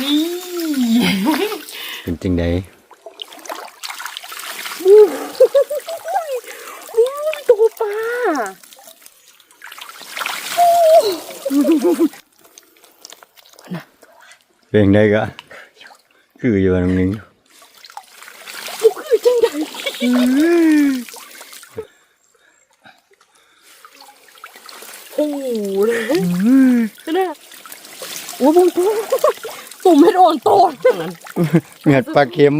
นี่เป็นจังไดอู้อู้ตัวปลาเป็นจังไดก็คืออยู่ตรงนึงบุคือจังใดโอ้โหเลยเนี่ยโอ้บงตัวตุ่มเม็ดอ่อ นั้น เหงือดปลาเค็ม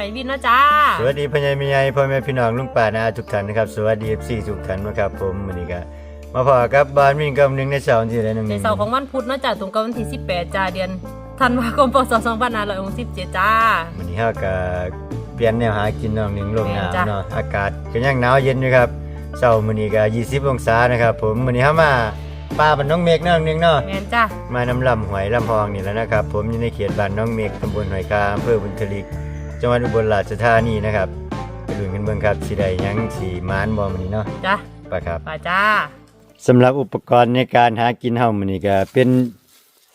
ไอวินนะจ้า สวัสดีพ่อใหญ่แม่ใหญ่พ่อแม่พี่น้องลุงป้านาทุกท่านนะครับสวัสดี FC ทุกท่านนะครับผมวันนี้ก็มาพอกับบ้านมิ่งกับหนึ่งในเสาร์ที่ได้หนึ่งในเสาร์ของวันพุธเนาะจ้าตรงกับวันที่18จ้าเดือนธันวาคมพศ2567จ้าวันนี้เฮาก็เปลี่ยนแนวหากินน้องหนึ่งลงหนาวแม่นจ้ะเนาะอากาศก็ยังหนาวเย็นอยู่ครับเสาร์มื้อนี้ก็20องศานะครับผมมื้อนี้เฮามาป้าบ้านน้องเมฆน้องนึงเนาะแมนจ้ามาน้ำลำหวยลำพองนี่แล้วนะครับ ผมอยู่ในเขตบ้านน้องเมฆตำบลหอยคาอำเภอบุญทลิก จังหวัดอุบลราชธานีนะครับไปดูกันเบิ่งครับสิได้หยังสิมานบ่มื้อนี้เนาะจ้าไปครับป่าจ้าสำหรับอุปกรณ์ในการหากินเฮามื้อนี้ก็เป็น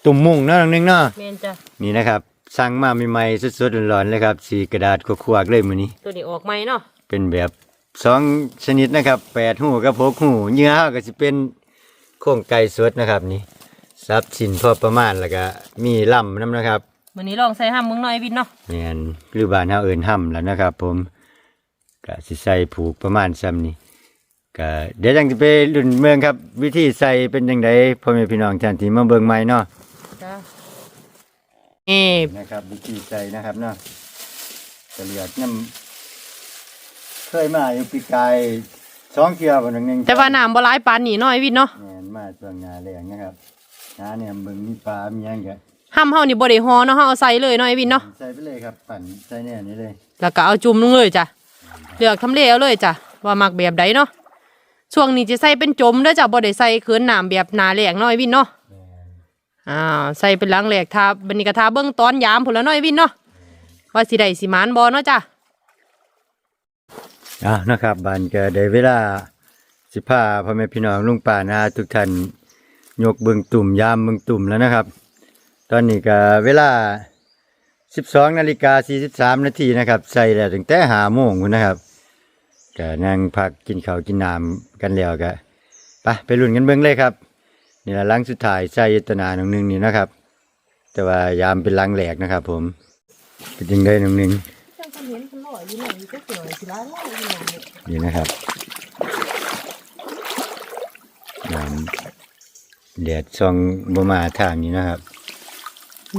ตุ่มมุ้งเนาะน้องหนึงเนาะแมนจ้านี่นะครับสั่งมาใหม่ๆสดๆร้อนๆเลยครับสีกระดาษขวกๆเลยมื้อนี้ ตัวนี้ออกไหมเนาะเป็นแบบสองชนิดนะครับแปดหูกับหกหูเนื้อเฮาก็สิเป็นโครงไก่สดนะครับนี่ซับสินพอประมาณแล้วก็มีล่ำนํนะครับ วันนี้ลองใส่ห้ามมึงหน่อยวินเนาะแม่นหรือบ้านเฮาเอิ้นห่ํแล้วนะครับ ผมก็สิใส่ผูกประมาณซ้ำนี้ก็เดี๋ยวจังสิไปลุ้นเมืองครับ วิธีใส่เป็นจังไดพ่อแม่พี่น้องท่านที่มาเบิ่งใหม่เนาะจ้านี่นะครับ วิธีใส่นะครับเนาะกระเหลือดน้ำเคยมาอยู่ปีกายสองเที่ยวบ่นึงนึงแต่ว่าน้ำบ่ร้ายปานนี่เนาะไอวินเนาะ แม่นมาช่วงหน้าแล้งนะครับหาเนี่ยเบิ่งมีปลามีหยังก็ ห้ามเฮานี่บ่ได้ฮอเนาะเฮาเอาใส่เลยเนาะไอวินเนาะใส่ไปเลยครับปั่นใส่เนี่ยนี่เลยแล้วก็เอาจุ่มลงเลยจ้ะเลือกทำเลเอาเลยจ้ะว่ามักแบบใดเนาะช่วงนี้จะใส่เป็นจมเด้อจ้ะบ่ได้ใส่คืนน้ำแบบหนาแหลงเนาะไอวินเนาะแม่นอ่าใส่เป็นหลังแหลกทาบันนี้ก็ทาเบิ้งตอนยามพุ่นละเน้อยวินเนาะว่าสิได้สิหมานบ่เนาะจ้ะอะนะครับบานก็ได้เวลาสิพาพ่อแม่พี่น้องลุงป่านาทุกท่านยกเบิ่งตุ่มยามเบิ่งตุ่มแล้วนะครับ ตอนนี้ก็เวลา 12นาฬิกา43นาทีนะครับ ใส่แล้วตั้งแต่5โมงพุ่นนะครับก็นั่งพักกินข้าวกินน้ำกันแล้วก็ไปไปลุ้นกันเบิ่งเลยครับนี่ละหลังสุดท้ายใส่ยตนาหนึ่งหนึงนี่นะครับ แต่ว่ายามเป็นหลังแหลกนะครับ ผมเป็นยังไงหนึ่งหนึงจังเห็นคนลอยอยู่ไหนก็สวยสิละลอยอยู่ไหนนี่นะครับน้ำแดดส่องบมาทางนี้นะครับ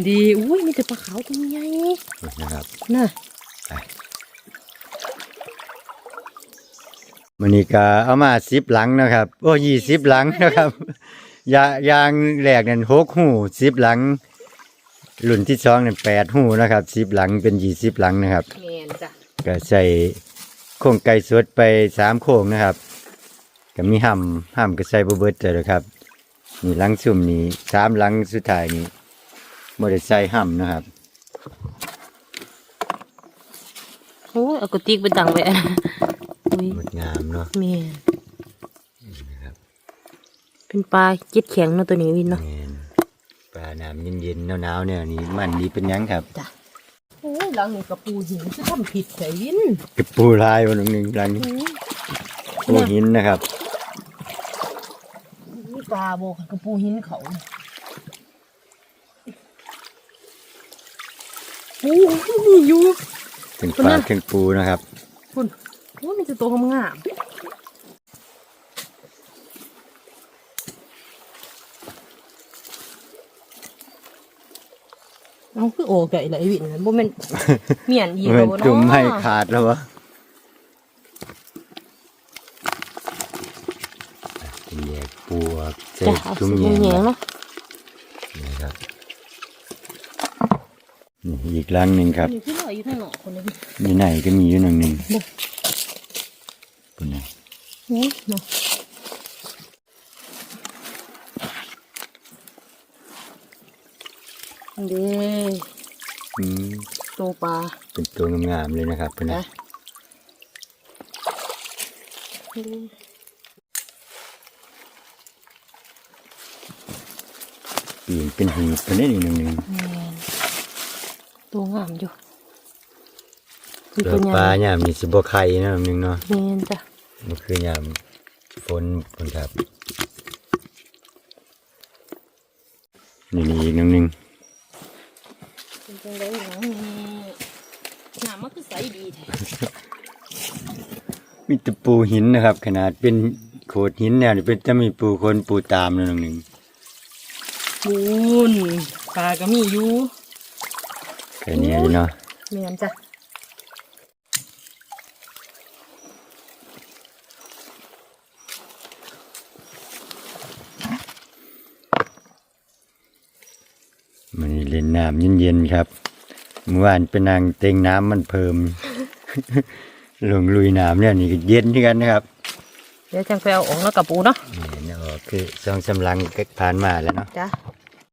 ดีอุ้ยมีแต่ปลาขาวตัวใหญ่นี่นะครับน่ะมันนี้ก็เอามาสิบหลังนะครับโอ้ยี่สิบหลังนะครับยายางแหลกนั่นหกหูสิบหลังรุ่นที่สองนั่นแปดหูนะครับสิบหลังเป็นยี่สิบหลังนะครับแมนจ้ะก็ใส่โครงไก่สดไปสามโครงนะครับก็มีห้ำห้ำก็ใส่บเบิดเลยนะครับนี่หลังซุ่มนี่สามหลังสุดท้ายนี่ บริใส่ห้ำนะครับโอ้ยเอากระติกไปตังไว้อุ้ยงดงามเนาะแมนเป็นปลาเจ็ดแข็งเนาะตัวนี้วินเนาะแม่นปลาน้ำเย็นๆหนาวๆเนี่ยนี่มันดีเป็นหยังครับจ้ะโอ้ยหลังนี้กระปูหินจะทำผิดใส่วินกระปูลายวันหนึ่งหลังนี้ปูหินนะครับนี่ปลาโบกกระปูหินเขา โอ้ยมีอยู่ ถึงคุณปลาน่ะถึงปูนะครับ คุณโอ้ยมันจะโตวงามเอาคือโอไก่ละไอวินนะบ่แม่นเมียนอีกมันแล้วบ่เนาะจุ่มให้ขาดแล้ววะแยกปูออกใส่จ้ะเอาจุ่มสิแยแยงงเนาะ นะครับนี่ อีกหลังหนึ่งครับนี่คือลอยอยู่ทางนอกคนนี้มีไหนก็มีอยู่หนึ่งหนึ่งปุ่นนะโอ้ยเนาะเด้อืมโตปลาเป็นตัวงามๆเลยนะครับปุ่นนะนะปีนเป็นหีบเป็นนี่หนึ่งหนึ่งแม่น ตัวงามอยู่คือเจตัอวใหญ่ปลาเนี่ยมีสิบไข่นะหนึ่งเนาะแม่นจ้ะมันคือยามฝนฝนครับนี่นี่อีกหนึ่งหนึ่งเป็นจังได๋หยังนี่น้ำมันคือใสดีแท้มีแตะปูหินนะครับ ขนาดเป็นโขดหินเนี่ยนี่เป็นจะมีปูคนปูตามนะหนึ่งหนึ่งบุญปลาก็มีอยู่ แค่นี้อยู่เนาะแม่นจ้ะมันนี่เล่นน้ำเย็นๆครับ เมื่อวานเป็นนางเต็งน้ำมันเพิ่ม ลงลุยน้ำเนี่ยนี่ก็เย็นที่กันนะครับ เดี๋ยวจังไปเอาออกแล้วกับปูเนาะนี่เนาะคือสองสำลังก็ผ่านมาแล้วเนาะจ้ะ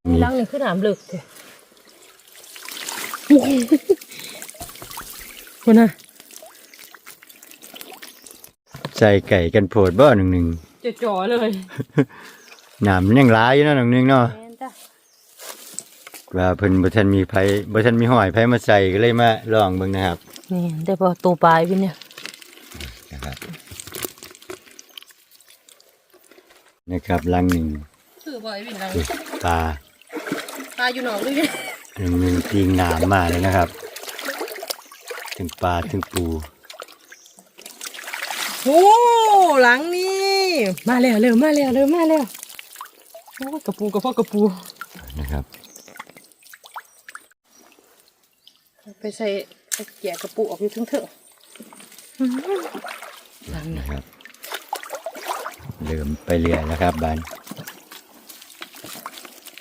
นี่ล้างนี่คือน้ำลึกแท้ คุณน่ะใส่ไก่กันโผดบ่หนึ่งหนึ่งจะจ่อเลยน้ำมันยังร้ายอยู่เนาะหนึ่งหนึ่งเนาะแม่นจ้ะว่าเพิ่นบ่ทันมีไผบ่ทันมีหอยไผมาใส่ก็เลยมาลองเบิ่งนะครับนี่ได้พอตัวปลายพี่เนี่ยนะครับนะครับลังหนึ่งคือบ่อยวินลังคือปลาปลาอยู่หนองด้วย หนึ่งหนึ่งตีงน้ำมาเลยนะครับ ถึงปลาถึงปูโอ้หลังนี่มาแล้วเร็วมาแล้วเร็วมาแล้วโอ้กระปูกระเพาะกระปูนะครับ ไปใส่ไปแกะกระปูออกอยู่ถึงเถอะหลังนะนะครับเริ่มไปเรื่อยแล้วครับบาน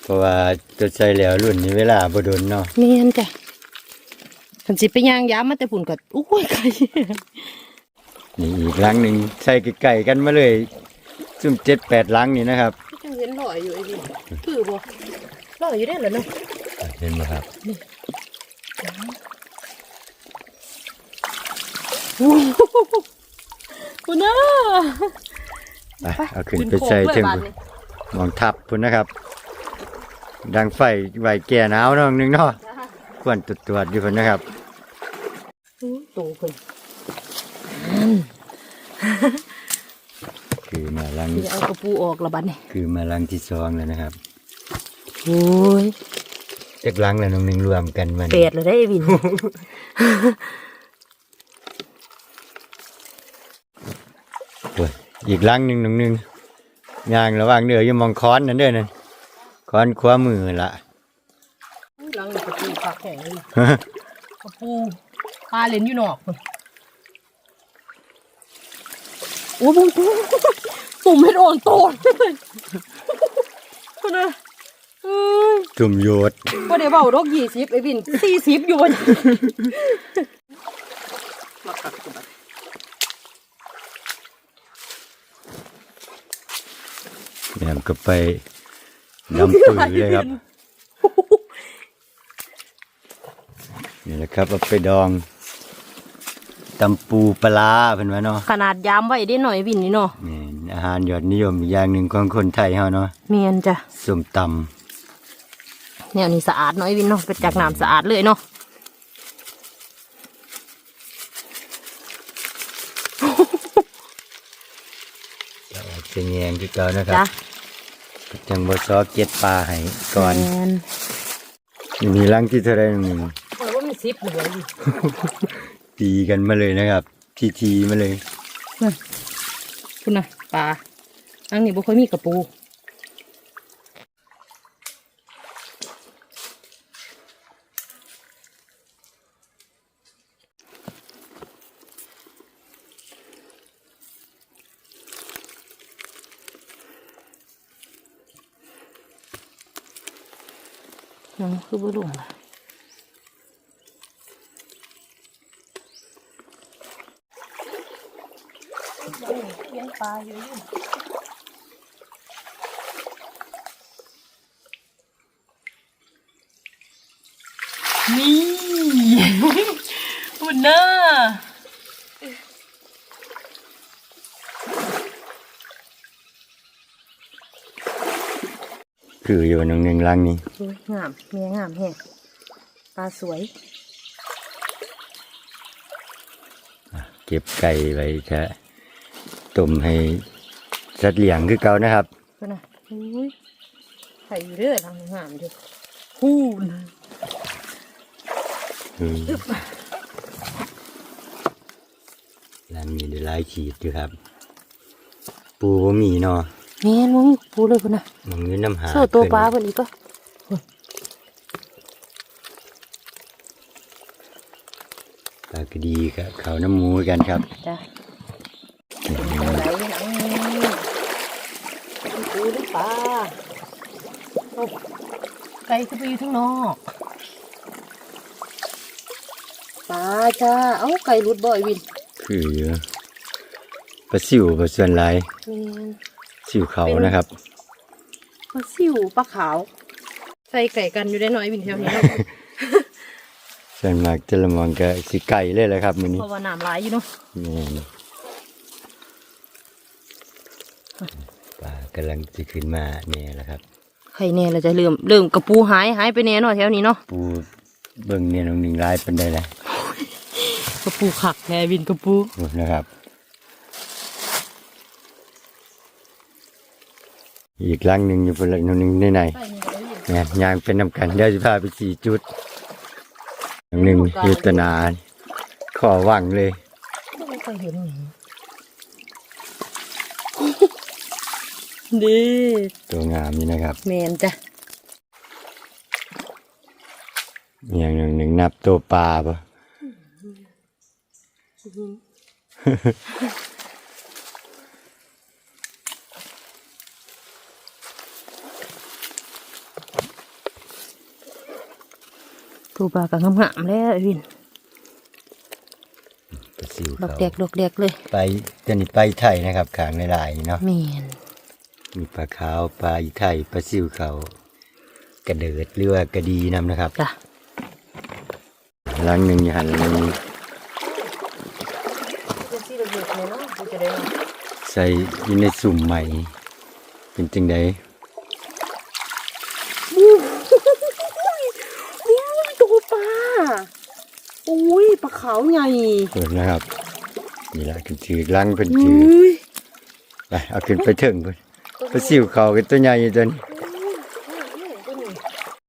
เพราะว่าจะใส่แล้วรุ่นนี้เวลาบ่โดนเนาะเมียนจ้ะขันสิไปย่างย้ำมาแต่ปุ่นก็อุ้ยไก่นี่อีกลังหนึ่งใส่ไก่ๆกันมาเลยซุ่มเจ็ดแปดลังนี่นะครับจังเห็นลอยอยู่ไอ้ดิคือบ่ลอยอยู่ได้เหรอเนาะเห็นไหมครับคุณน่ะไปเอาขึ้นไปใส่ถึงมองทับพุ่นนะครับ ดังไฟไหวแก่หนาวเนาะหนึงเนาะควรตรวจตรวจอยู่พุ่นนะครับโตคุณคือมาลังจะเอากระปูออกละบัดนี่คือมาลังที่สองแล้วนะครับโอ้ยจักลังแล้วน้องหนึงรวมกันมันเป็ดเลยได้ไอ้วินโอ้ยอีกลังหนึ่งน้องหนึงย่างระหว่างเดืออยู่มองค้อนนั่นเด้อนั่น ค้อนขวามือละหลังนี่กระปูผักแข็งเลยกระปูปลาเล่นอยู่นอกพุ่นโอ้บุ้งบุ้งตุ่มเม็ดอ่อนโตนคุณน่ะเอ้ยจุ่มโยดบ่ได้เว้าดอกยี่สิบไอ้วินสี่สิบอยู่บ่มาคักกูบัดเนี่ยก็ไป ดำปืนเลยครับ นี่แหละครับเอาไปดองตำปูปลาร้าเพิ่นว่าเนาะขนาดยามไว้ได้หน่อยวินนี่เนาะนี่อาหารยอดนิยมอีกอย่างหนึ่งของคนไทยเฮาเนาะเมียนจ้ะส้มตแนวนี้สะอาดเนาะไอ้วินเนาะเป็นจากน้ำสะอาดเลยเนาะำจะแยงคือเก่านะครัจ้ะบ จังบ่ซอเก็ดปลาให้ก่อนแม่นนี่มีลังที่เท่าไรหนึ่งโอ้ยว่ามีซิปเลยตีกันมาเลยนะครับ ทีทีๆมาเลย คุณน่ะปลาอันนี้บ่ค่อยมีกระปู ยังคือบ่ลงล่ะเลี้ยงปลาอยู่อยู่นี่หุ่นน่า คืออยู่หนึ่งหนึ่งลังนี้สวยงามเมียงามแฮะปลาสวย เก็บไก่ไว้จะต้มให้สัตว์เลี้ยงคือเก่านะครับก็นะอุ้ยไข่เรื่อยทางงามอยู่พูนอืมลังนี้ได้หลายขีดอยู่ครับ ปูบ่มีเนาะ แม่นมึงปูเลยพุ่นนะมันเงินน้ำหาโซ่ตัวขึ้นปลาเพิ่นอีกก็ปลากระดีกับเขาวน้ำหมูกันครับจ้ะนี่ไหนหนังปูหรือปลาโอ้ไก่ก็ไปอยู่ข้างนอกปลาจ้า เอ้าไก่รุดบ่อยวิน คืออยู่ปลาซิวปลาส่วนหลายแม่ นซิวเขานะครับปลาซิวปลาขาว ใส่ไก่กันอยู่ได้หน่อยวินแถวนี้เนาะส่วนมากจะละมองก็สิไก่เลยแหละครับมื้อนี้เพราะว่าน้ำหลายอยู่เนาะแม่นปลากำลังจะขึ้นมาเนี่ยแหละครับไข่แน่เราจะเริ่มเริ่มกระปูหายหายไปแน่เนาะแถวนี้เนาะปูเบิ่งเนี่ยน้องหนึ่งลายเป็นได้เลยกระปูขักแน่วินกระปูนะครับ อีกลังหนึ่งอยู่บนหลังน้องหนึ่งในในใส่นี่ก็ได้วินๆเนี่ยยางเป็นนำกันเดี๋ยวจะพาไปสี่จุดน้องหนึ่งยุตนาขอหวังเลยไม่เคยเห็นหยังดีตัวงามนี่นะครับแมนจ้ะอย่างหนึ่งหนึ่งนับตัวปลาปะ ตัวปลาก็งามๆแล้วไอ้วินปลาซิวดอกเขาแดกดอกแดกเลยไปจะนี่ไปไทยนะครับขางในลายๆเนาะ แมนมีปลาขาวปลาอีไทยปลาซิวเขากระเดิดหรือว่ากระดีนำนะครับจ้ะลังหนึ่งอยู่หันลังนี้เป็นสีเหลืองๆเนาะกูจะได้ใส่อยู่ในสุ่มใหม่ เป็นจังได นี่ตัวปลาอุ้ยปลา ขาวใหญ่เปิดนะครับนี่ละขึ้นชื่อลังเป็นชื่ออุ้ยไปเอาขึ้นไปถึงเพิ่นปลาซิวเขากันตัวใหญ่อยู่ตัวนี้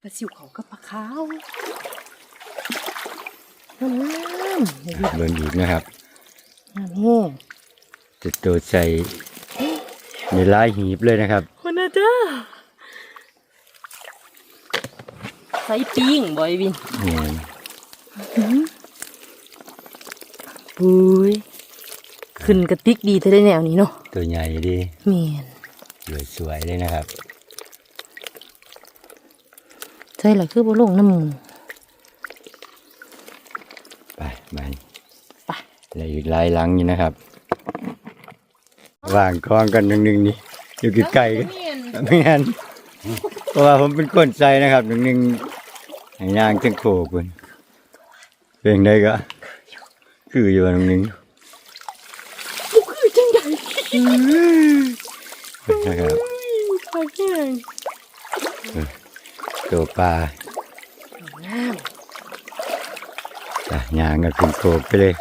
ปลาสิวเขากับปลาขาวงามๆนี่วินเบิ่งอีกนะครับงามแห้งจะตัวใส่ในลายหีบเลยนะครับคนนะจ้าใส่ปิ้งบ่อยวินนี่ ปุ้ยขึ้นกระติกดีเธอได้แนวนี้เนาะตัวใหญ่ดีเมียนสวยๆเลยนะครับใช่ละคือบ่ลงน้ำหมูไปมันไปแล้วอีกหลายหลังอยู่นะครับวางคล้องกันหนึ่งๆนี่อยู่ใกล้ๆกันเมียนไม่งั้นเพราะว่าผมเป็นคนใจนะครับหนึ่งหนึ่งให้ย่างจังโขกคุณเพลงได้ก็ คืออยู่หนึ่งหนึ่งบุกคือจังใดนะครับไปแห้งตัวปลาน้จ้ะย่างก็ขึ้นโขกไปเลยำ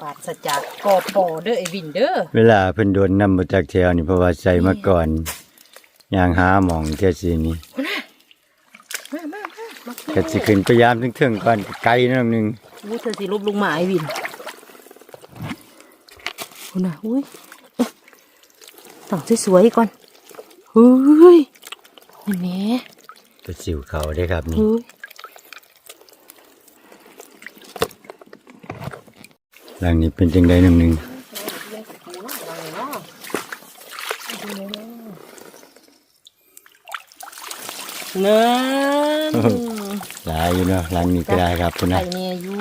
ปาดสจากกอปอเด้อไอวินเด้อเวลาเพิ่นโดนนำมาจากแถวนี่เพราะว่าใส่มาก่อนย่างหาหมองเท่าสีนี้มามามามา ก็สิขึ้นพยายามถึงๆก่อนไกลนิดนึงอู้เธอสิลบลงมาไอวินคุณน่ะอุ้ยต้องสวยๆก่อนเฮ้ยนี่แหม่ไปสิวเขาได้ครับนี่เฮ้ยหลังนี้เป็นจังไดหนึ่งหนึ่งเนิน หลายอยู่เนาะหลังนี้ก็ได้ครับคุณไข่นะเนี่ยอยู่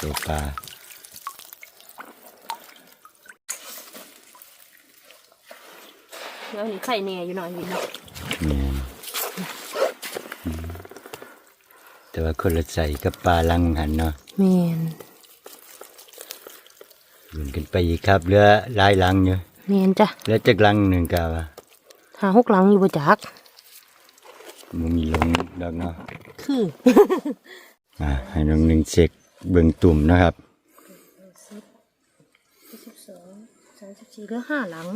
ตัวปลาแล้วนี่ไข่แน่อยู่หน่อยวินเนาะนี่อืมแต่ว่าคนละใส่กับปลาลังหันเนาะแมนยืนกันไปอีกครับเหลือหลายลังอยู่แมนจ้ะเหลือจักลังหนึ่งกาวะหาหกหลังอยู่บ่จัก มันมีลงดอกเนาะคืออ่าให้น้องหนึ่งเช็คเบิ่งตุ่มนะครับสิบสองสามสิบสี่เหลือห้าหลัง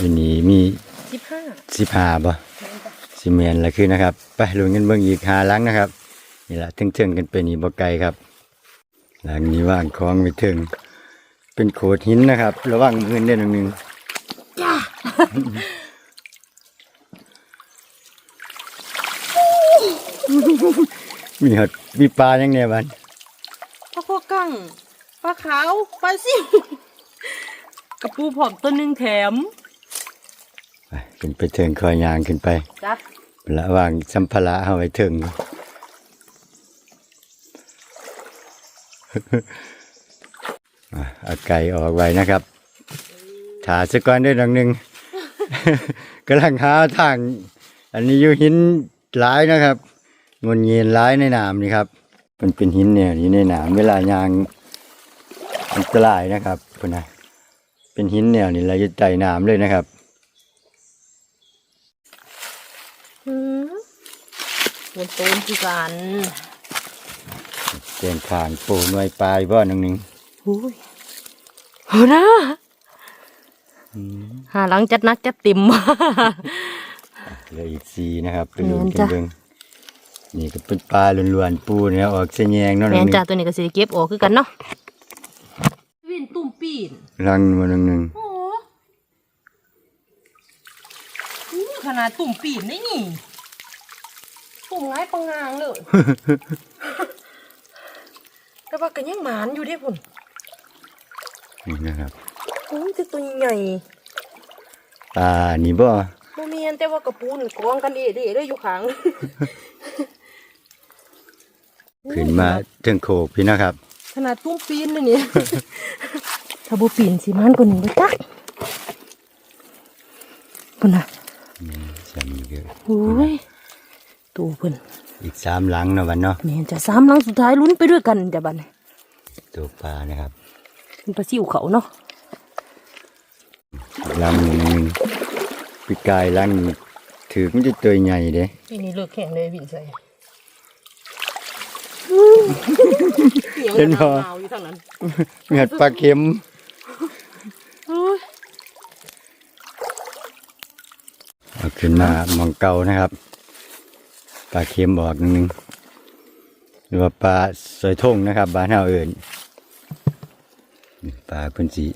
วันนี้มีสิบห้าสิบห้าป่ะสิเมนละคือนะครับไปลงกันเบิ่งอีกหาหลังนะครับนี่ละถึงเทิงๆกันไปนี่บ่ไกลครับ หลังนี้ว่างคล้องไปถึง เป็นโขดหินนะครับ ระวังมือเด่นหนึ่งจ้า มีหดมีปลาอย่างเนี้ยบันปลาโคกังปลาขาวปลาซิวกระปูผอมตัวหนึ่งแถมไปขึ้นไปเทิงคอยยางขึ้นไปจ้ะระหว่างสัมภาระเอาไว้ถึงอะเอาไก่ออกไว้นะครับถาสะก่อนด้วยดังหนึ่งกำลังหาทาง อันนี้อยู่หินหลายนะครับ งนเงียนหลายในน้ำนี่ครับมันเป็นหินเนี่ยอยู่ในน้ำเวลายางอันตรายนะครับพุ่นนะเป็นหินเนี่ยนี่เราจะไต่น้ำเลยนะครับอืมบนต้นคือกันเตียนขางปูหน่วยปลายบ่หนึ่งหนึ่งอุ้ยโหนะหาหลังจัดนักจัดเต็มเหลืออีกสีนะครับไปแม่ลุ้นนกันจ้ะเบิ่ง นี่ก็เป็นปลาล้วนๆปูเนี่ยออกเสียแยงเนาะหแม่นึ่งนหนึ่จ้างตัวนี้ก็สิได้เก็บออกคือกันเนาะวินตุ่มปีนรังมาหนึ่งหนึ่งโอ้โหขนาดตุ่มปีนได้นี่ตุ่มง่ายปังงางเลยแต่ว่ากันยังหมานอยู่เด้พุ่นนี่นะครับโอ้ยแต่ตัวใหญ่ปลานี่บ่โมเมียนแต่ว่ากระปูนกองกันเอ๋เด้เลยอยู่ข้าง ขึ้นมาเทิงโขกพี่นะครับ ขนาดตุ้มปีนเลยนี่ ถ้าบูปีนสิมันกว่านี้เลยจ้ะพุ่นน่ะจำเยอะโอ้ยตูเพิ่นอีกสามหลังเนาะวันเนาะแม่นจะสามหลังสุดท้ายลุ้นไปด้วยกันจ้ะบัดนี้ตัวปลานะครับเป็นปลาซิวเขาเนาะหลังหนึ่งหนึ่งปีกายหลังนี่ถือมันจะตัวใหญ่เด้ปีนี้เลิกแข่งเลยวินใส่ เห็นบ่หาวอยู่ทางนั้นมีหัดปลาเค็มโอ้ยเอาขึ้นมามองเก่านะครับปลาเค็มบอกหนึ่งหนึ่งหรือว่าปลาสวยทงนะครับบ้านเฮาเอิญปลาเพิ่นสี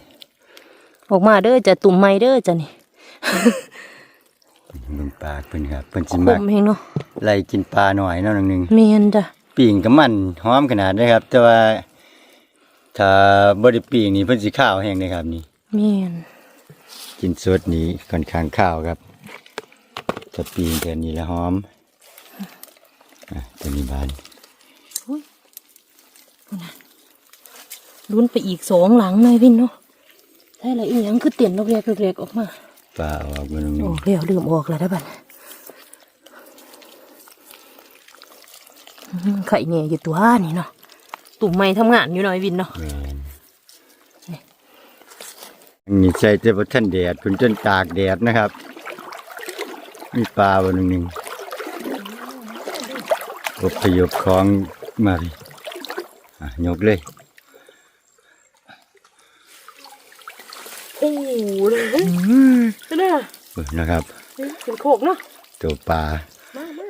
ออกมาเด้อจะตุ่มไม้เด้อจ้ะนี่เบิ่งปลาเพิ่นครับเพิ่นคสิมามเฮงเนาะไล่กินปลาหน่อยเนาะหนึ่งเมียนจ้ะ ปิ่งกับมันหอมขนาดนี้ครับ แต่ว่าถ้าบ่ได้ปิ่งนี่เพิ่นสิข้าวแห้งเลยครับนี่เมียนกินสดนี่ค่อนข้างข้าวครับถ้าปิ่งแค่นี้แล้วหอมอะตัวนี้บานลุ้นไปอีกสองหลังเลยวินเนาะใช่อะไรอีหยังคือเตียนนกเรียกเรียกออกมาปลาออกมาตรงอนี้อกแล้วลืมออกแล้วได้อบัดอื้อหือ ไข่เนี่ยอยู่ตัวนี่เนาะตุ่มไม้ทำงานอยู่หน่อยวินเนาะแม่นอันนี้ใส่แต่บ่ทันแดดเพิ่นจนตากแดดนะครับ มีปลาบ่หนึงหนึงอพยพของมาพี่อะยกเลย โอ้โหเลยเนี่ยเออนะครับ เป็นโขกเนาะตัวปลา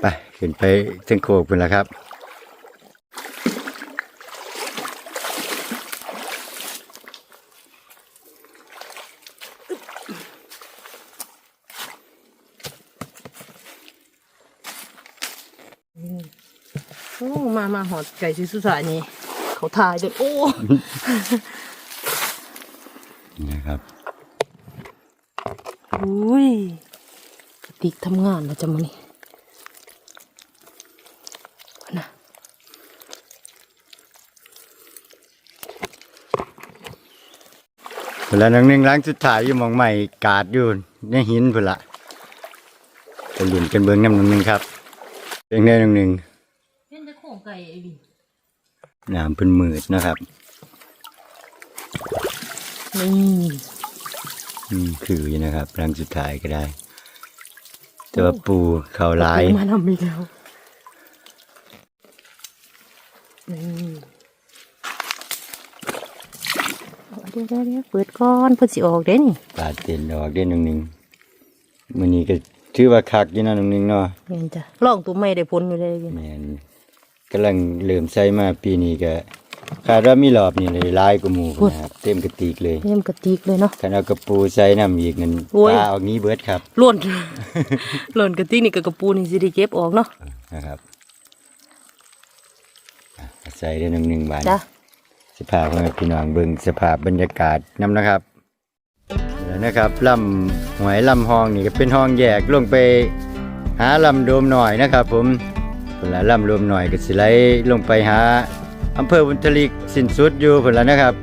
ไปขึ้นไปเส้นโคกเป็นแล้วครับ มาหอดไก่ซีสุสานี่เขาทายเด็กโอ้ นะครับอุ้ยทำงานนะจ๊ะมันนี่นะเวลานังนึงล้างสุดท้ายอยู่มองใหม่กาดอยู่เนหินเพุ่นละเป็นหลุนป็นเบื้องน้ำหนึ่งครับเป็นแน่หนึ่งหนึ่ง ไก่ไอ้บินน้ำเพิ่นมืดนะครับนี่อืมคืออยู่นะครับหล้างสุดท้ายก็ได้ แต่ว่าปูเขาหลายมานำอีกแล้วนี่เอาเดี๋ยวเดี๋ยวเดี๋ยวเปิดก่อนเพิ่นสิออกเด้นี่ปลาเต็นออกได้น้องหนึงมื้อนี้ก็ถือว่าคักอยู่นะน้องหนึงเนาะเห็นจ้ะลองตัวไม่ได้ผลอยู่เลยบินแม่น กำลังเริ่มใช้มาปีนี้ก็คาดว่ามีรอบนี่เลยหลายกว่าหมู่พุ่นนะครับเต็มกระติกเลยเต็มกระติกเลยเนาะคันเอากระปูใส่น้ำอีกนั่นโอ้ย ปลาออกนี้เบิดครับหล่น หล่นกระติกนี่กับกระปูนี่สิได้เก็บออกเนาะนะครับอะใส่ได้หนึ่งหนึ่งบาท จ้ะสภาพของพี่น้องเบิ่งสภาพบรรยากาศนํนะครับแล้วนะครับลำหวยลำห้องนี่ก็เป็นห้องแยกลงไปหาลำโดมหน่อยนะครับ ผม ผลละลำโดมหน่อยก็สิไหลลงไปหาอำเภอบุญทลิกสิ้นสุดอยู่ผลละนะครับ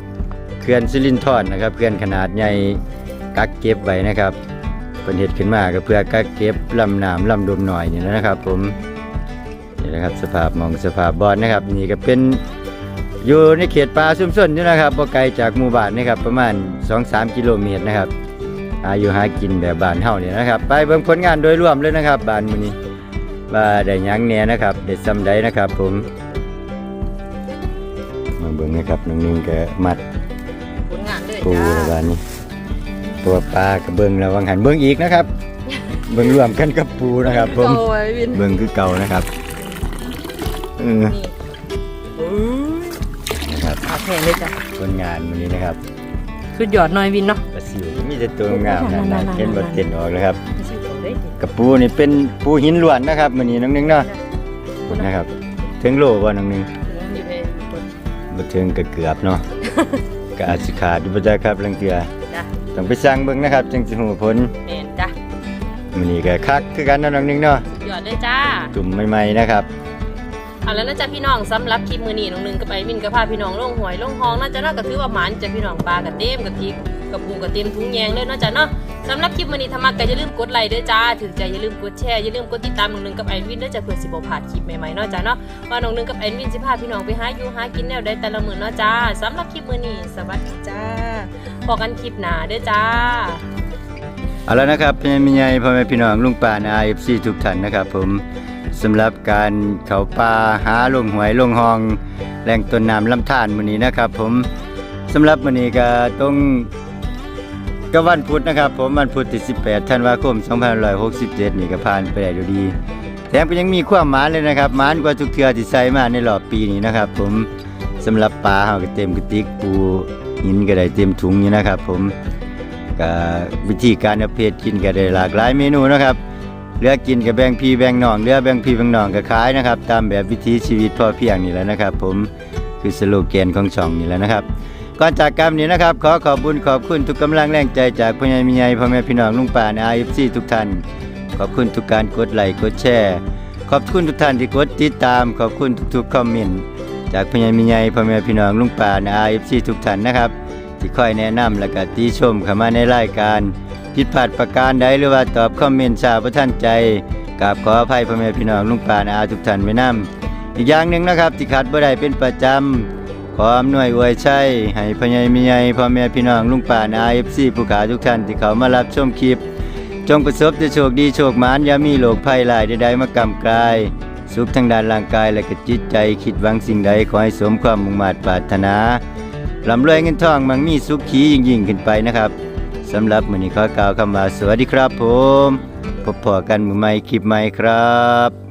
เขื่อนสิรินทรนะครับเขื่อนขนาดใหญ่กักเก็บไว้นะครับเป็นเหตุขึ้นมาก็เพื่อกักเก็บลำน้ำลำโดมหน่อยนี่แล้วนะครับ ผมนี่นะครับสภาพมองสภาพบอลนะครับ นี่ก็เป็นอยู่ในเขตป่าซุ่มซ่นอยู่นะครับบ่ไกลจากหมู่บ้านนะครับ ประมาณ 2-3 กิโลเมตรนะครับอาอยู่หากินแบบบ้านเฮาเนี่ยนะครับ ไปเบิ่งผลงานโดยรวมเลยนะครับบ้านมื้อนี้ ว่าได้หยังแหน่นะครับได้ซำใดนะครับ ผมมาเบิ่งนะครับน้องนึงก็มัดผลงานเลยปูจ้าในบ้านนี้ตัวปลาก็เบิ่งแล้ววังหันเบิ่งอีกนะครับ เบิ่งรวมกันกับปูนะครับ ผมโอ้ยวินเบิ่งคือเก่านะครับเออนี่อื้อนะครับเอาแพงเลยจ้ะผลงานมื้อนี้นะครับสุดยอดหน่อยวินเนาะปลาซิวมีแต่ตัวงามๆนะนั่นๆๆๆเห็นบ่เต้นออกแล้วครับสิเอาเลย กระปูนี่เป็นปูหินล้วนนะครับมื้อนี้น้องนึงเนาะนะครับถึงโลบ่น้องนึงอยู่ในบนบ่ถึงก็เกือบเนาะก็อาจสิขาดอยู่บ่ได้ครับลังเทื่อจ้ะต้องไปสั่งเบิ่งนะครับจึงสิฮู้ผลแม่นจ้ะมื้อนี้ก็คักคือกันเนาะน้องนึงเนาะสุดยอดเลยจ้าจุ่มใหม่ๆนะครับ เอาแล้วนะจ๊ะพี่น้องสำหรับคลิปมือนี้น้องหนึงก็ไปวินก็พาพี่น้องลงหวยลงห้องน่าจะน่าก็ถือว่าหมันจ้ะพี่น้องปลากระเต็มกระทิกกระปูกระเต็มทุงแยงเลยเนาจะเนาะสำหรับคลิปมือนี้ถ้ามักก็อย่าลืมกดไลค์ด้วยจ้าถึงใจอย่าลืมกดแชร์อย่าลืมกดติดตามน้องหนึงกับไอวินด้วยจ้ะเพื่อสิบ่พลาดคลิปใหม่ๆเนาะจ้ะเนาะว่าน้องหนึงกับไอวินสิพาพี่น้องไปหาอยู่หากินแนวใดแต่ละมือเนาะจ้าสำหรับคลิปมือนี้สวัสดีจ้าพอกันคลิปหน้าด้อจ้าเอาแล้วนะครับพี่ม่ใหญ่พ่อแม่พี่น้องลุงป้านา FC ทุกท่านนะครับผม สำหรับการเขาป่าหาลงหวยลงหองแหล่งต้นน้ำลำธารมื้อนี้นะครับ ผมสำหรับมื้อนี้ก็ต้องก็วันพุธนะครับ ผมวันพุธที่ 18ธันวาคม2567 นี่ก็ผ่านไปได้ด้วยดีแถมก็ยังมีความหมานเลยนะครับหมานกว่าทุกเทือที่ใส่มาในรอบปีนี้นะครับ ผมสำหรับปลาเฮาก็เต็มกระติกปูหินก็ได้เต็มถุงนี่นะครับ ผมก็วิธีการเอาเพชกินก็ได้หลากหลายเมนูนะครับ เหลือกินกับแบ่งพี่แบ่งน้องเหลือแบ่งพี่แบ่งน้องก็ขายนะครับ ตามแบบวิถีชีวิตพอเพียงนี่แหละนะครับ ผมคือสโลแกนของช่องนี่แหละนะครับก่อนจากการนี้นะครับ ขอขอบคุญขอบคุณทุกกำลังแรงใจจากพ่อใหญ่มีใหญ่พ่อแม่พี่น้องลุงป่าใน IFC ทุกท่าน ขอบคุณทุกการกดไลค์กดแชร์ ขอบคุณทุกท่านที่กดติดตาม ขอบคุณทุกๆคอมเมนต์จากพ่อใหญ่มีใหญ่พ่อแม่พี่น้องลุงป่าใน IFC ทุกท่านนะครับ ที่คอยแนะนำและก็ติชมเข้ามาในรายการ ผิดพลาดประการใดหรือว่าตอบคอมเมนต์ชาวประท่านใจกราบขออภัยพ่อแม่พี่น้องลุงป่านาอาทุกท่านไว้นำอีกอย่างหนึ่งนะครับที่ขาดบ่ได้เป็นประจำขออำนวยอวยชัยให้พ่อใหญ่มีใหญ่พ่อแม่พี่น้องลุงป่านาเอฟซีผู้ขาทุกท่านที่เขามารับชมคลิป จงประสบแต่โชคดีโชคหมานอย่ามีโรคภัยหลายใดๆมากำกายสุขทางด้านร่างกายและก็จิตใจคิดหวังสิ่งใดขอให้สมความมุ่งมา่ปรารถนาลำรวยเงินทองมังมีสุขียิ่งยิ่งขึ้นไปนะครับ สำหรับมือนี้ขอกล่าวคำว่าสวัสดีครับผมพบพอกันมือใหม่คลิปใหม่ครับ